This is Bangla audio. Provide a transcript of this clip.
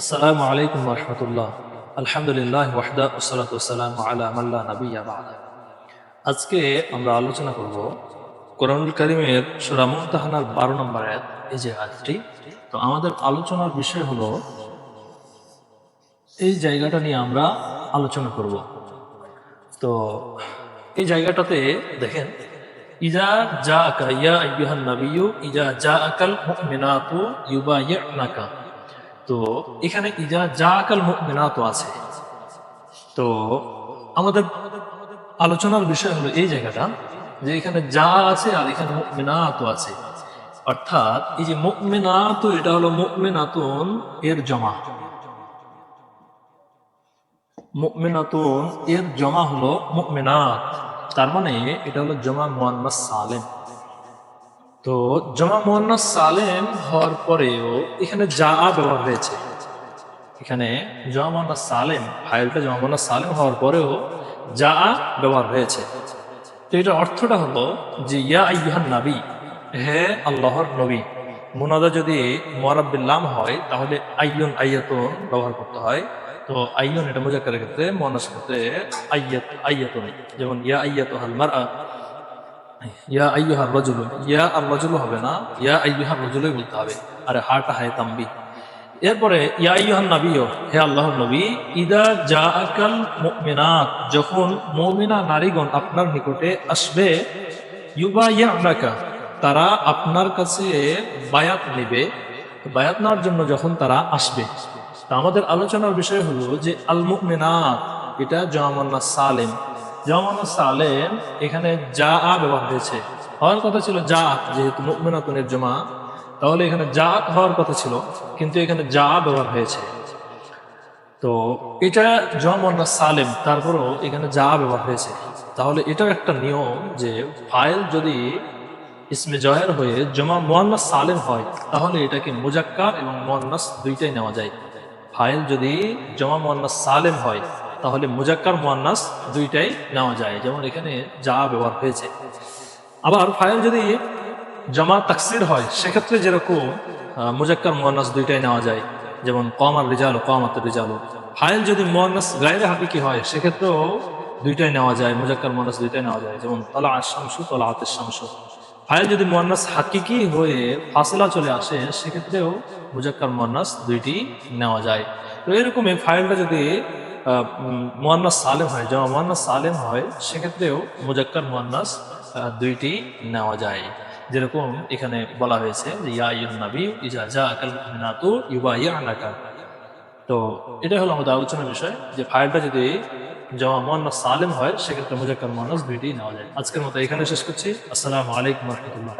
আসসালামু আলাইকুম রহমতুল্লাহ। আলহামদুলিল্লাহ ওয়াহদা ওসালাত ওসালাম আলা মাল্লা নবিয়া আজকে আমরা আলোচনা করব কোরআনুল করিমের সুরা মুমতাহানার বারো নম্বর আয়াত, এই যে আয়াতটি। তো আমাদের আলোচনার বিষয় হলো, এই জায়গাটা নিয়ে আমরা আলোচনা করব। তো এই জায়গাটাতে দেখেন ইজা যা আকা ইয়া আইয়ুহান নাবিয়্যু ইজা যা আকাল মুমিনাতু ইউবাইয়ুনাকা। তো এখানে আকাল মুমিনাতু আছে। তো আমাদের আলোচনার বিষয় হলো এই জায়গাটা যে এখানে যা আছে আর এখানে মুমিনাতু আছে। অর্থাৎ এই যে মুমিনাতু, এটা হলো মুমিনাতুন এর জমা। মুমিনাতুন এর জমা হলো মুমিনাত। তার মানে এটা হলো জমা মুয়ান্নাস সালেম। তো জমা মুয়ান্নাস সালেম হওয়ার পরেও এখানে যা ব্যবহার হয়েছে। এখানে জমা মুয়ান্নাস সালেম, ফাইলটা জমা মুয়ান্নাস সালেম হওয়ার পরেও যা ব্যবহার হয়েছে। তো এটা অর্থটা হলো যে, ইয়া আইয়ুহান নাবী, হে আল্লাহর নবী, মুনাদা যদি মোয়ারাব্বিল্লাম হয়, তাহলে আইয়ুন আইয়াতুন ব্যবহার করতে হয়। তো আইয়ুন এটা মুজাক্কারের ক্ষেত্রে মুয়ান্নাস ক্ষেত্রে আইয়াত, আইয়াতুন। যেমন, ইয়া আইয়াতু হাল মারআ ইয়া আইয়ুহার রাজুল, ইয়া আর হবে না, ইয়া আইয়ুহার রাজুলই বলতে হবে। আরে হাটা হায় তাম্বি। এরপরে ইয়া আইয়ুহান নবীও হে আল্লাহর নবী, ইদা যা আকাল মুমিনাত, যখন মুমিনা নারীগণ আপনার নিকটে আসবে ইউবা ইয়া আপনাকা তারা আপনার কাছে বায়াত নেবে। বায়াত নেওয়ার জন্য যখন তারা আসবে আমাদের আলোচনার বিষয় হলো যে আল মুমিনাত এটা জমান্না সালেম জমান্না সালেম এখানে যা আ ব্যবহার হয়েছে হওয়ার কথা ছিল যা যেহেতু মুমিনাতুনের জমা, তাহলে এখানে যা হওয়ার কথা ছিল, কিন্তু এখানে যা ব্যবহার হয়েছে। তো এটা জমান্না সালেম, তারপরও এখানে যা ব্যবহার হয়েছে। তাহলে এটাও একটা নিয়ম যে ফাইল যদি ইসমে জহের হয়ে জমা মোয়ান্নাস সালেম হয়, তাহলে এটাকে মুজাক্কার এবং মোয়ান্নাস দুইটাই নেওয়া যায়। ফাইল যদি জমা মোয়ান্নাস সালেম হয় তাহলে মুজাক্কার মোয়ান্নাস দুইটাই নেওয়া যায়, যেমন এখানে যা ব্যবহার হয়েছে। আবার ফাইল যদি জমা তাকসির হয়, সেক্ষেত্রে যেরকম মুজাক্কার মোয়ান্নাস দুইটাই নেওয়া যায়, যেমন কম আর রেজালো কম আর রেজালো। ফাইল যদি মোয়ান্নাস গায়ের হাকিকি হয়, সেক্ষেত্রেও দুইটাই নেওয়া যায়, মুজাক্কার মোয়ান্নাস দুইটাই নেওয়া যায়, যেমন তলা আশামসু তলা হাতের শামসু। ফাইল যদি মোয়ান্নাস হাকিকি হয়ে ফাসিলা চলে আসে, সেক্ষেত্রেও মুজাক্কার মোয়ান্নাস দুইটি নেওয়া যায়। তো এরকমই ফাইলটা যদি মোয়ান্নাস সালেম হয়। যেমন মোয়ান্নাস সালেম হয়, সেক্ষেত্রেও মুজাক্কার মোয়ান্নাস দুইটি নেওয়া যায়। যেরকম এখানে বলা হয়েছে যে, ইয়া ইউন নবী, ইজা যা আকাল মুমিনাতু ইউবাইয়ানাকা তো এটা হলো আমাদের আলোচনার বিষয়, যে ফাইলটা যদি জমা মোহান্নাস সালেম হয়, সেক্ষেত্রে মুজাক্কার মোহান্নাস দুইটি নেওয়া যায়। আজকের মতো এখানে শেষ করছি। আসসালামু আলাইকুম রহমতুল্লাহ।